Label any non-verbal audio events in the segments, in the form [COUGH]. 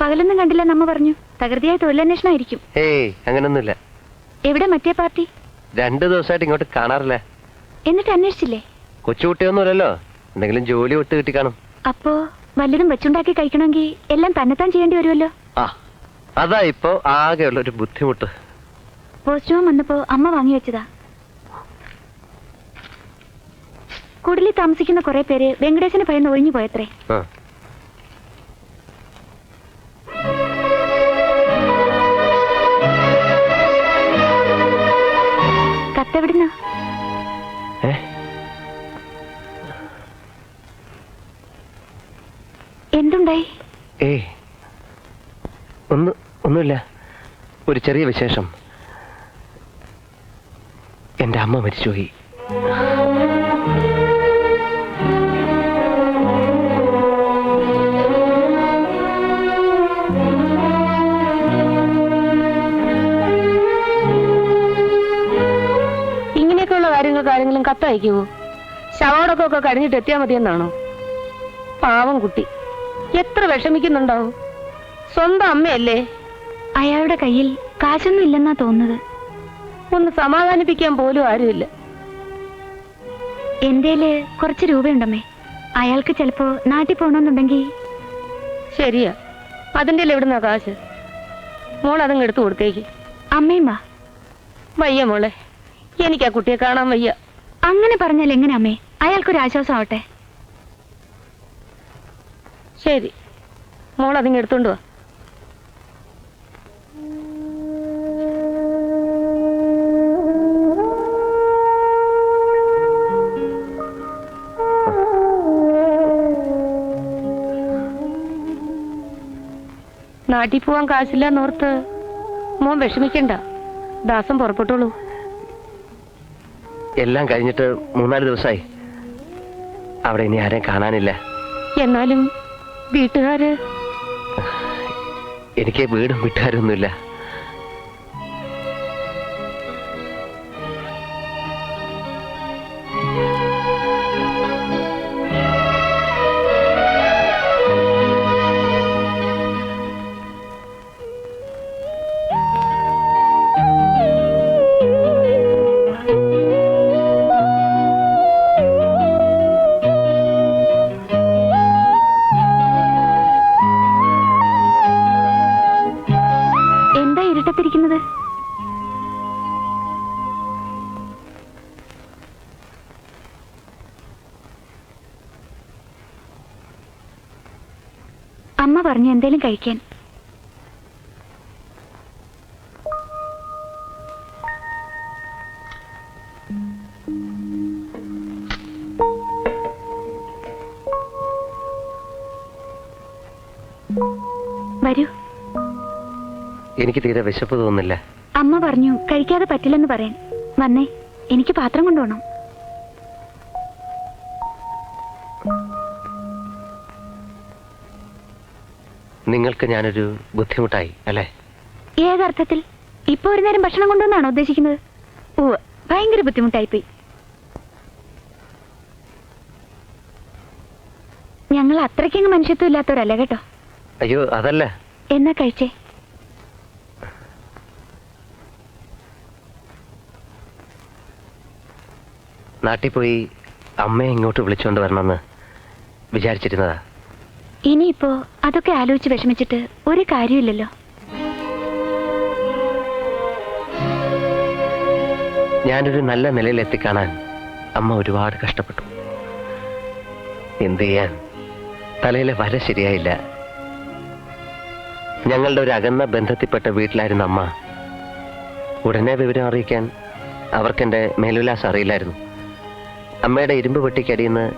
പകലൊന്നും കണ്ടില്ല നമ്മ പറഞ്ഞു. തകൃതിയായ തൊഴിലന്വേഷണമായിരിക്കും ഏയ് അങ്ങനൊന്നുമില്ല. എവിടെ മറ്റേ പാർട്ടി? രണ്ടു ദിവസമായിട്ട് ഇങ്ങോട്ട് കാണാറില്ല. എന്നിട്ട് അന്വേഷിച്ചില്ലേ? കൊച്ചുകുട്ടിയൊന്നുമില്ലല്ലോ എന്തെങ്കിലും ജോലി ഒട്ട് കിട്ടി കാണും. അപ്പോ വല്ലതും വെച്ചുണ്ടാക്കി കഴിക്കണമെങ്കിൽ എല്ലാം തന്നെത്താൻ ചെയ്യേണ്ടി വരുമല്ലോ? ആ അതാ ഇപ്പോ ആകെയുള്ള ഒരു ബുദ്ധിമുട്ട്. പോസ്റ്റ്മാൻ വന്നപ്പോ അമ്മ വാങ്ങി വെച്ചതാ. കുടിലിൽ താമസിക്കുന്ന കുറെ പേര് വെങ്കടേശന് ഭയന്ന് ഒഴിഞ്ഞു പോയത്രേ. ആ എന്തുണ്ടായി? ഏ ഒന്ന് ഒന്നുമില്ല. ഒരു ചെറിയ വിശേഷം. എന്റെ അമ്മ മരിച്ചുപോയി. കത്തയക്കുവോ ശവോടൊക്കെ കഴിഞ്ഞിട്ട് എത്തിയാൽ മതിയെന്നാണോ? പാവം കുട്ടി. എത്ര വിഷമിക്കുന്നുണ്ടാവും? സ്വന്തം അമ്മയല്ലേ? അയാളുടെ കയ്യിൽ കാശൊന്നും ഇല്ലെന്നാ തോന്നുന്നത്. ഒന്ന് സമാധാനിപ്പിക്കാൻ പോലും ആരുമില്ല. എന്തേൽ കുറച്ച് രൂപയുണ്ടമ്മേ. അയാൾക്ക് ചിലപ്പോ നാട്ടിൽ പോകണമെന്നുണ്ടെങ്കിൽ ശരിയാ. അതിന്റെ എവിടുന്നാ കാശ്? മോൾ അതങ്ങ് എടുത്തു കൊടുത്തേക്ക്. അമ്മയും വാ. വയ്യ മോളെ. എനിക്ക് ആ കുട്ടിയെ കാണാൻ വയ്യ. അങ്ങനെ പറഞ്ഞാൽ എങ്ങനെ അമ്മേ? അയാൾക്കൊരു ആശ്വാസം ആവട്ടെ ശരി. മോൾ അതിങ്ങ് എടുത്തോണ്ട് വാ. നാട്ടിൽ പോവാൻ കാശില്ലെന്നോർത്ത് മോൻ വിഷമിക്കണ്ട. ദാസം പുറപ്പെട്ടോളൂ എല്ലാം കഴിഞ്ഞിട്ട് മൂന്നാൽ ദിവസമായി അവിടെ ഇനി ആരെയും കാണാനില്ല. എന്നാലും വീട്ടുകാര്? എനിക്ക് വീടും വീട്ടുകാരൊന്നുമില്ല. ഇരുട്ടത്തിരിക്കുന്നത് അമ്മ പറഞ്ഞു എന്തേലും കഴിക്കാൻ. വരൂ. എനിക്ക് തീരെ വിശപ്പ് തോന്നില്ല അമ്മ പറഞ്ഞു കഴിക്കാതെ പറ്റില്ലെന്ന് പറയാൻ. വന്നേ എനിക്ക് പാത്രം കൊണ്ടുപോകണം. നിങ്ങൾക്ക് ഞാനൊരു ബുദ്ധിമുട്ടായി അല്ലേ? ഏതർത്ഥത്തിൽ? ഇപ്പൊ ഒരു നേരം ഭക്ഷണം കൊണ്ടുവന്നാണോ ഉദ്ദേശിക്കുന്നത്? ഓ ഭയങ്കര ബുദ്ധിമുട്ടായിപ്പോയി. ഞങ്ങൾ അത്രയ്ക്കങ്ങ് മനുഷ്യത്വം ഇല്ലാത്തവരല്ല കേട്ടോ. അയ്യോ അതല്ല. എന്നാ കഴിച്ചേ? നാട്ടിൽ പോയി അമ്മയെ ഇങ്ങോട്ട് വിളിച്ചുകൊണ്ട് വരണമെന്ന് വിചാരിച്ചിരുന്നതാ. ഇനിയിപ്പോ അതൊക്കെ ആലോചിച്ച് വിഷമിച്ചിട്ട് ഒരു കാര്യമില്ലല്ലോ. ഞാനൊരു നല്ല നിലയിൽ എത്തിക്കാണാൻ അമ്മ ഒരുപാട് കഷ്ടപ്പെട്ടു. എന്ത് ചെയ്യാൻ? തലയിലെ വര ശരിയായില്ല. ഞങ്ങളുടെ ഒരു അകന്ന ബന്ധത്തിൽപ്പെട്ട വീട്ടിലായിരുന്നു അമ്മ ഉടനെ വിവരം അറിയിക്കാൻ അവർക്കെന്റെ മേലുല്ലാസം അറിയില്ലായിരുന്നു. അമ്മയുടെ ഇരുമ്പ് പെട്ടിക്കടിയിൽ നിന്ന്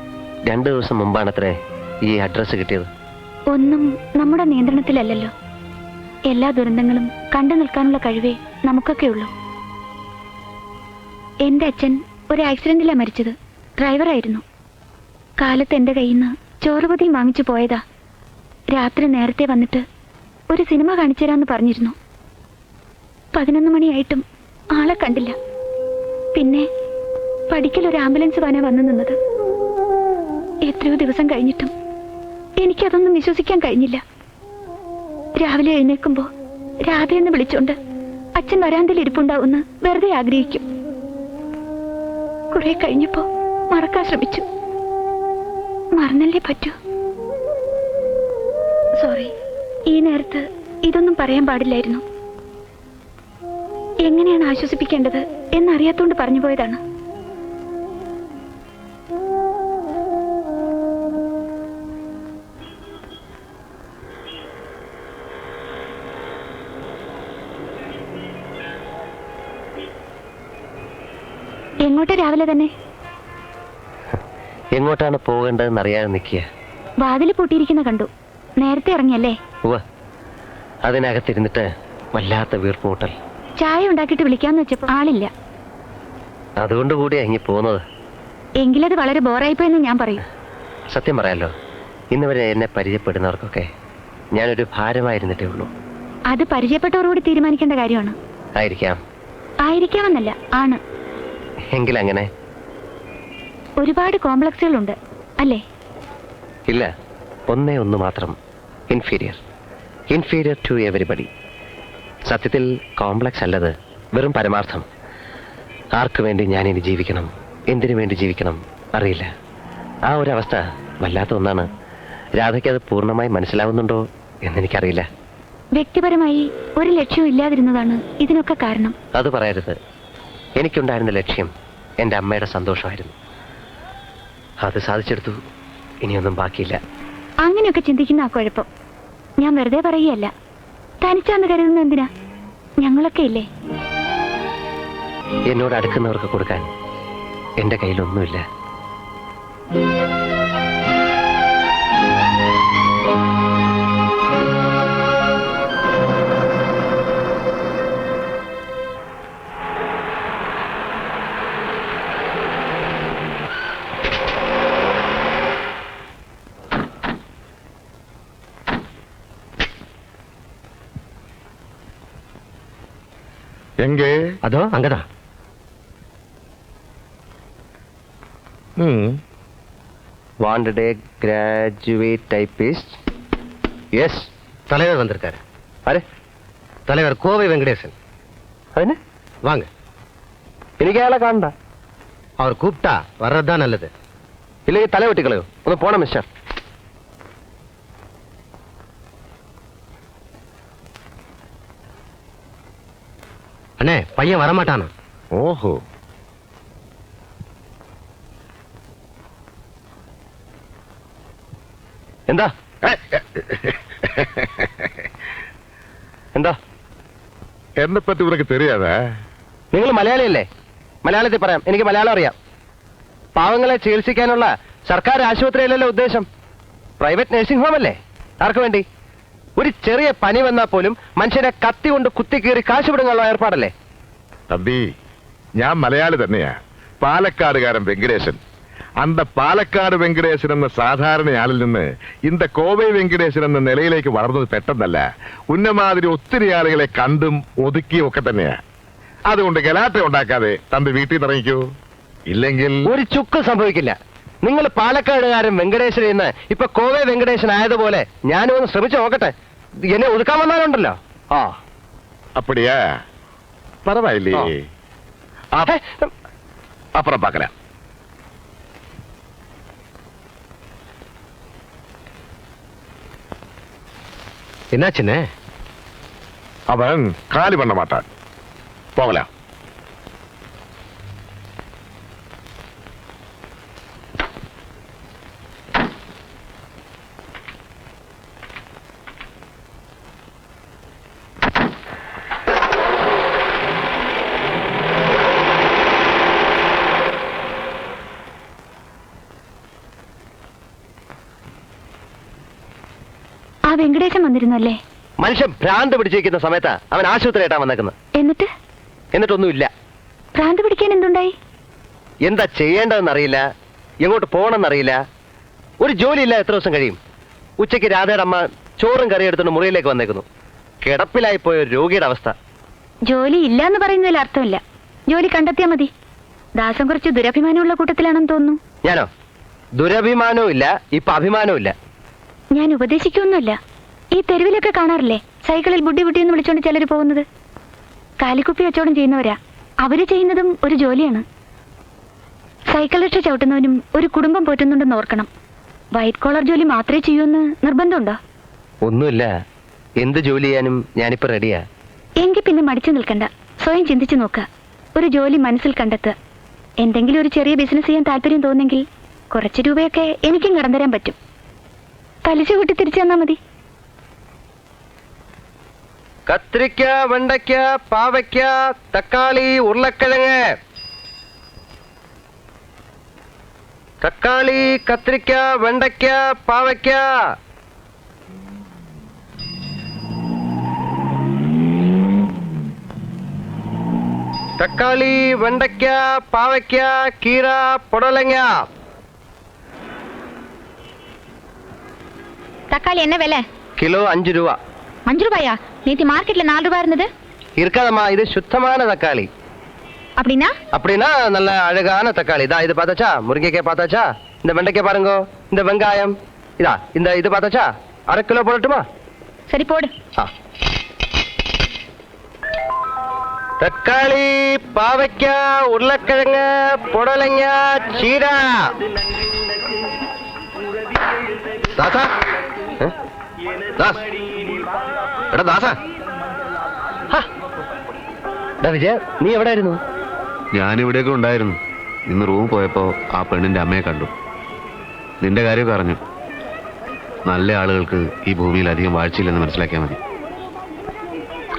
രണ്ടു ദിവസം മുമ്പാണത്രേ ഈ അഡ്രസ്സ് കിട്ടിയത്. ഒന്നും നമ്മുടെ നിയന്ത്രണത്തിലല്ലല്ലോ. എല്ലാ ദുരന്തങ്ങളും കണ്ടു നിൽക്കാനുള്ള കഴിവേ നമുക്കൊക്കെ ഉള്ളൂ. എന്റെ അച്ഛൻ ഒരു ആക്സിഡന്റിലാ മരിച്ചത്. ഡ്രൈവറായിരുന്നു. കാലത്ത് എന്റെ കയ്യിൽ നിന്ന് ചോറുപതിയും വാങ്ങിച്ചു പോയതാ. രാത്രി നേരത്തെ വന്നിട്ട് ഒരു സിനിമ കാണിച്ചു തരാമെന്ന് പറഞ്ഞിരുന്നു. പതിനൊന്ന് മണിയായിട്ടും ആളെ കണ്ടില്ല. പിന്നെ പഠിക്കൽ ഒരു ആംബുലൻസ് വാനാ വന്നു നിന്നത്. എത്രയോ ദിവസം കഴിഞ്ഞിട്ടും എനിക്കതൊന്നും വിശ്വസിക്കാൻ കഴിഞ്ഞില്ല. രാവിലെ എഴുന്നേൽക്കുമ്പോ രാധ എന്ന് വിളിച്ചോണ്ട് അച്ഛൻ വരാന്തയിൽ ഇരിപ്പുണ്ടാവുമെന്ന് വെറുതെ ആഗ്രഹിക്കും. കുറെ കഴിഞ്ഞപ്പോ മറക്കാൻ ശ്രമിച്ചു. മറന്നല്ലേ പറ്റൂ? സോറി ഈ നേരത്ത് ഇതൊന്നും പറയാൻ പാടില്ലായിരുന്നു. എങ്ങനെയാണ് ആശ്വസിപ്പിക്കേണ്ടത് എന്നറിയാത്തോണ്ട് പറഞ്ഞു പോയതാണ്. എങ്ങോട്ട് രാവിലെ തന്നെ? എങ്ങോട്ടാണ് പോകേണ്ടതെന്ന് അറിയാതെ നിൽക്കുക. വാതിൽ പൂട്ടിയിരിക്കുന്ന കണ്ടു. നേരത്തെ ഇറങ്ങിയല്ലേ? അതിനകത്തിരുന്നിട്ട് വല്ലാത്ത വീർപ്പുമുട്ടൽ. ചായ ഉണ്ടാക്കിയിട്ട് വിളിക്കാന്ന് വെച്ചപ്പോ ആളില്ല. അതുകൊണ്ട് കൂടിയാ ഇങ്ങി പോകുന്നത്. എങ്കിലത് വളരെ ബോറായിപ്പോയെന്ന് ഞാൻ പറയും. സത്യം പറയാലോ ഇന്നുവരെ എന്നെ പരിചയപ്പെടുന്നവർക്കൊക്കെ ഞാനൊരു ഭാരമായിരുന്നിട്ടേ ഉള്ളൂ. അത് പരിചയപ്പെട്ടവരോട് തീരുമാനിക്കേണ്ട കാര്യമാണ്. ആയിരിക്കാം. ആയിരിക്കാമെന്നല്ല ആണ്. എങ്കിലങ്ങനെ? ഒരുപാട് കോംപ്ലക്സുകൾ ഉണ്ട് അല്ലേ? ഇല്ല ഒന്നേ ഒന്ന് മാത്രം. ഇൻഫീരിയർ ഇൻഫീരിയർ ടു എവരിബഡി സത്യത്തിൽ കോംപ്ലക്സ് അല്ലത് വെറും പരമാർത്ഥം. ആർക്കു വേണ്ടി ഇനി ജീവിക്കണം? എന്തിനു വേണ്ടി ജീവിക്കണം? അറിയില്ല. ആ ഒരു അവസ്ഥ വല്ലാത്ത ഒന്നാണ്. രാധയ്ക്ക് അത് പൂർണമായി മനസ്സിലാവുന്നുണ്ടോ എന്നെനിക്കറിയില്ല. വ്യക്തിപരമായി ഒരു ലക്ഷ്യവും ഇല്ലാതിരുന്നതാണ് ഇതിനൊക്കെ കാരണം. അത് പറയരുത്. എനിക്കുണ്ടായിരുന്ന ലക്ഷ്യം എന്റെ അമ്മയുടെ സന്തോഷമായിരുന്നു. അത് സാധിച്ചെടുത്തു. ഇനിയൊന്നും ബാക്കിയില്ല. അങ്ങനെയൊക്കെ ചിന്തിക്കുന്ന ആ കുഴപ്പം. ഞാൻ വെറുതെ പറയുകയല്ല. തനിച്ചാന്ന് കരുതുന്ന എന്തിനാ? ഞങ്ങളൊക്കെ ഇല്ലേ? എന്നോട് അടുക്കുന്നവർക്ക് കൊടുക്കാൻ എന്റെ കയ്യിലൊന്നുമില്ല. எங்கே അതോ അങ്ങതാ ம் wanted a graduate typist yes தலைவர் வந்திருக்காரு அரே தலைவர் கோவை வெங்கடேசன் അതിന് வாங்க എനിക്ക് അയാളെ കാണണ്ട அவர் கூப்பிட்டா வர்றதுதான் நல்லது ഇല്ലെങ്കിൽ തല വെട്ടിക്കളയോ ഒന്ന് പോണം മിസ്റ്റർ அண்ணே பையன் வரமாட்டானா ஓஹோ എന്താ എന്താ എന്നെ പറ്റി ഉനക്ക് தெரியாதா നിങ്ങൾ മലയാളിയല്ലേ മലയാളത്തിൽ പറയാം എനിക്ക് മലയാളം അറിയാം പാവങ്ങളെ ചികിത്സിക്കാനുള്ള സർക്കാർ ആശുപത്രിയിലല്ലേ ഉദ്ദേശം പ്രൈവറ്റ് നഴ്സിംഗ് ഹോം അല്ലേ ആർക്ക് വേണ്ടി ഒരു ചെറിയ പനി വന്നാൽ പോലും മനുഷ്യനെ കത്തി കൊണ്ട് കുത്തി കീറി കാശുപിടുന്നുള്ള ഏർപ്പാടല്ലേ? തമ്പി ഞാൻ മലയാളി തന്നെയാ. പാലക്കാടുകാരൻ വെങ്കടേശൻ. അന്ത പാലക്കാട് വെങ്കടേശൻ എന്ന സാധാരണയാളിൽ നിന്ന് ഇന്ത കോവൈ വെങ്കടേശൻ എന്ന നിലയിലേക്ക് വളർന്നത് പെട്ടെന്നല്ല. ഉന്നമാതിരി ഒത്തിരി ആളുകളെ കണ്ടും ഒതുക്കിയും ഒക്കെ തന്നെയാ. അതുകൊണ്ട് ഗലാട്ട ഉണ്ടാക്കാതെ തമ്പി വീട്ടിൽ നിന്ന് ഇറങ്ങിക്കൂ. ഇല്ലെങ്കിൽ ഒരു ചുക്ക് സംഭവിക്കില്ല. നിങ്ങൾ പാലക്കാടുകാരൻ വെങ്കടേശൻ എന്ന് ഇപ്പൊ കോവൈ വെങ്കടേശൻ ആയതുപോലെ ഞാനും ഒന്ന് ശ്രമിച്ചു നോക്കട്ടെ. എന്നെ ഒതുക്കാൻ വന്നാലുണ്ടല്ലോ ആ அப்படியா பரவாயில்லையே அப்- ഹേ, அப்புறம் பார்க்கறேன் என்னாச்சுண்ணே அவன் காலி பண்ண மாட்டான் போகலாம் ആ വെങ്കടേശൻ വന്നിരുന്നല്ലേ? മനുഷ്യൻ ഭ്രാന്ത് പിടിച്ചിരിക്കുന്ന സമയത്താ അവൻ ആശുപത്രിയായിട്ടാ വന്നേക്കുന്നത്. എന്നിട്ട്? എന്നിട്ടൊന്നുമില്ല. ഭ്രാന്ത് പിടിക്കാൻ എന്തുണ്ടായി? എന്താ ചെയ്യേണ്ടതെന്നറിയില്ല. എങ്ങോട്ട് പോകണമെന്നറിയില്ല. ഒരു ജോലിയില്ല എത്ര ദിവസം കഴിയും? ഉച്ചയ്ക്ക് രാധയുടെ അമ്മ ചോറും കറി എടുത്തുകൊണ്ട് മുറിയിലേക്ക് വന്നേക്കുന്നു. കിടപ്പിലായി പോയ ഒരു രോഗിയുടെ അവസ്ഥ. ജോലി ഇല്ല എന്ന് പറയുന്നതിൽ അർത്ഥമില്ല. ജോലി കണ്ടെത്തിയാ മതി. ദാസം കുറച്ച് ദുരഭിമാനമുള്ള കൂട്ടത്തിലാണെന്ന് തോന്നുന്നു. ഞാനോ? ദുരഭിമാനവും ഇല്ല ഇപ്പൊ അഭിമാനവും ഇല്ല. ഞാൻ ഉപദേശിക്കൊന്നുമില്ല. ഈ തെരുവിലൊക്കെ കാണാറില്ലേ? സൈക്കിളിൽ ബുഡി ബുഡി എന്ന് വിളിച്ചോണ്ട് ചിലർ പോകുന്നത്. കാലിക്കുപ്പി കച്ചവടം ചെയ്യുന്നവരാ. അവർ ചെയ്യുന്നതും ഒരു ജോലിയാണ്. സൈക്കിൾ റിക്ഷ ചവിട്ടുന്നവനും ഒരു കുടുംബം പോറ്റുന്നുണ്ടെന്ന് ഓർക്കണം. വൈറ്റ് കോളർ ജോലി മാത്രമേ ചെയ്യൂന്ന് നിർബന്ധമുണ്ടോ? ഒന്നുമില്ല. എന്ത് ജോലി ചെയ്യാനും ഞാനിപ്പോ റെഡിയാ എങ്കിൽ പിന്നെ മടിച്ചു നിൽക്കണ്ട. സ്വയം ചിന്തിച്ചു നോക്കുക ഒരു ജോലി മനസ്സിൽ കണ്ടെത്തുക എന്തെങ്കിലും ഒരു ചെറിയ ബിസിനസ് ചെയ്യാൻ താല്പര്യം തോന്നെങ്കിൽ കുറച്ച് രൂപയൊക്കെ എനിക്കും കടം തരാൻ പറ്റും. പലിശ കൂട്ടി തിരിച്ചു തന്നാ മതി. കത്തിരിക്ക വെണ്ടയ്ക്ക പാവയ്ക്ക തക്കാളി ഉരുളക്കിഴങ്ങ്. തക്കാളി കത്തിരിക്ക വെണ്ടയ്ക്ക പാവയ്ക്ക. തക്കാളി വെണ്ടയ്ക്ക പാവയ്ക്ക കീര പുടലങ്ങ. தக்காளி என்ன விலை? கிலோ அஞ்சு ரூபா. அஞ்சு ரூபாயா? நேத்தி மார்க்கெட்ல நாலு ரூபாய் இருந்தது. இருக்காதம்மா இது சுத்தமான தக்காளி. அப்படின்னா? அப்படின்னா நல்ல அழகான தக்காளி. இதா இது பார்த்தாச்சா? முருங்கைக்காய் பார்த்தாச்சா? இந்த வெண்டைக்காய் பாருங்க. இந்த வெங்காயம். இதா இந்த இது பார்த்தாச்சா? அரை கிலோ போடட்டுமா? சரி போடு. ஆ. தக்காளி பாவைக்காய் உருளைக்கிழங்கு புடலங்காய் சீரா. தாத்தா. ദാസ്. എടാ ദാസാ. വിജയ നീ എവിടെയായിരുന്നു ഞാനിവിടെയൊക്കെ ഉണ്ടായിരുന്നു. ഇന്ന് റൂം പോയപ്പോ ആ പെണ്ണിന്റെ അമ്മയെ കണ്ടു. നിന്റെ കാര്യം പറഞ്ഞു നല്ല ആളുകൾക്ക് ഈ ഭൂമിയിൽ അധികം വാഴ്ചയില്ലെന്ന് മനസ്സിലാക്കിയാൽ മതി.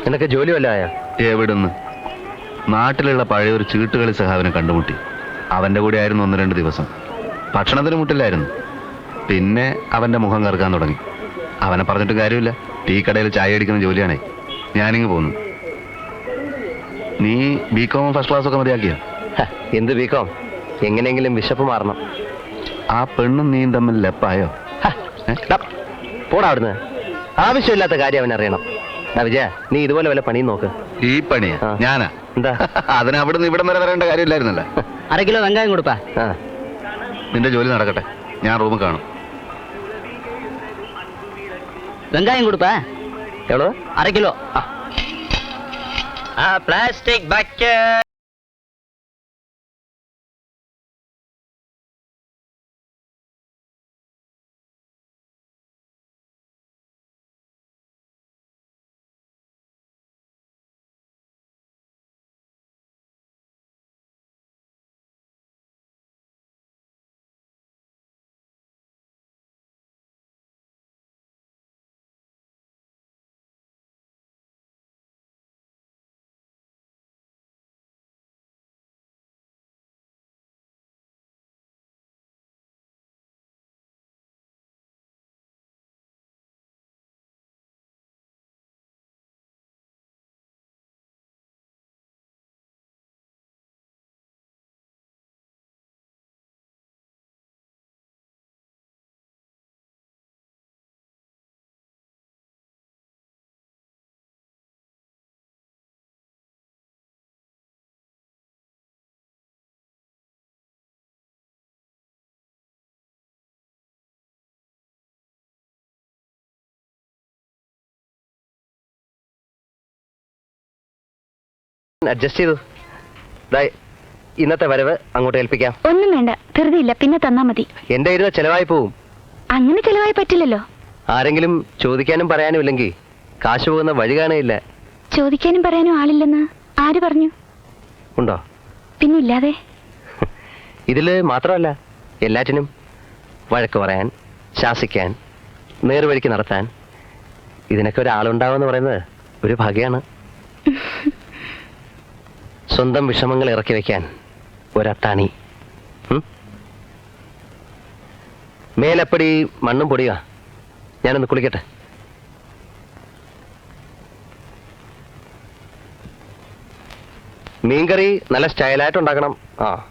നിനക്ക് ജോലി വല്ലായ എവിടുന്ന്? നാട്ടിലുള്ള പഴയ ഒരു ചീട്ടുകളി സഹാവിനെ കണ്ടുമുട്ടി. അവന്റെ കൂടെ ആയിരുന്നു ഒന്ന് രണ്ട് ദിവസം. ഭക്ഷണത്തിന് മുട്ടില്ലായിരുന്നു. പിന്നെ അവന്റെ മുഖം കറുക്കാൻ തുടങ്ങി. അവനെ പറഞ്ഞിട്ട് കാര്യമില്ല. ടീ കടയിൽ ചായ അടിക്കുന്ന ജോലിയാണേ. ഞാനിങ്ങ് പോന്നു. നീ ബി കോം ഫസ്റ്റ് ക്ലാസ് ഒക്കെ മതിയാക്കിയോ? എന്ത് ബി കോം എങ്ങനെയെങ്കിലും വിശപ്പ് മാറണം. ആ പെണ്ണും നീ തമ്മിൽ ലെപ്പായോ? പോടാവിടുന്ന് പോടാ അവിടുന്ന്. ആവശ്യമില്ലാത്ത കാര്യം അവൻ അറിയണം. വിജയ നീ ഇതുപോലെ വല്ല പണിയും നോക്ക്. ഈ പണിയാ. ഞാനാ? എന്താ? അതിന് അവിടുന്ന് ഇവിടം വരെ വരേണ്ട കാര്യമില്ലായിരുന്നല്ലോ. അര കിലോ വെങ്കായം കൊടുപ്പാ. നിന്റെ ജോലി നടക്കട്ടെ. ഞാൻ റൂമിൽ കാണും. வெங்காயம் கொடுப்பா. எவ்வளோ அரை கிலோ. பிளாஸ்டிக் பக்கெட் അഡ്ജസ്റ്റ് ചെയ്തു. ഇന്നത്തെ വരവ് അങ്ങോട്ട് ഏൽപ്പിക്കാം. ഒന്നും വേണ്ട. ധൃതിയില്ല പിന്നെ തന്നാ മതി. എന്റെ ഇരുന്ന ചെലവായി പോവും. അങ്ങനെ ചെലവായി പറ്റില്ലല്ലോ. ആരെങ്കിലും ചോദിക്കാനും പറയാനും ഇല്ലെങ്കിൽ കാശ് പോകുന്ന വഴി കാണുകയില്ല ചോദിക്കാനും പറയാനും ആളില്ലെന്ന് ആര് പറഞ്ഞു? ഉണ്ടോ? പിന്നെ ഇല്ലാതെ? ഇതിൽ മാത്രമല്ല എല്ലാറ്റിനും വഴക്ക് പറയാൻ ശാസിക്കാൻ നേർവഴിക്ക് നടത്താൻ ഇതിനൊക്കെ ഒരാളുണ്ടാവുമെന്ന് പറയുന്നത് ഒരു ഭാഗ്യമാണ് [LAUGHS] സ്വന്തം വിഷമങ്ങൾ ഇറക്കി വെക്കാൻ ഒരത്താണി? മേലപ്പടി മണ്ണും പൊടിയ ഞാനൊന്ന് കുളിക്കട്ടെ. മീൻകറി നല്ല സ്റ്റൈലായിട്ട് ഉണ്ടാക്കണം. ആ.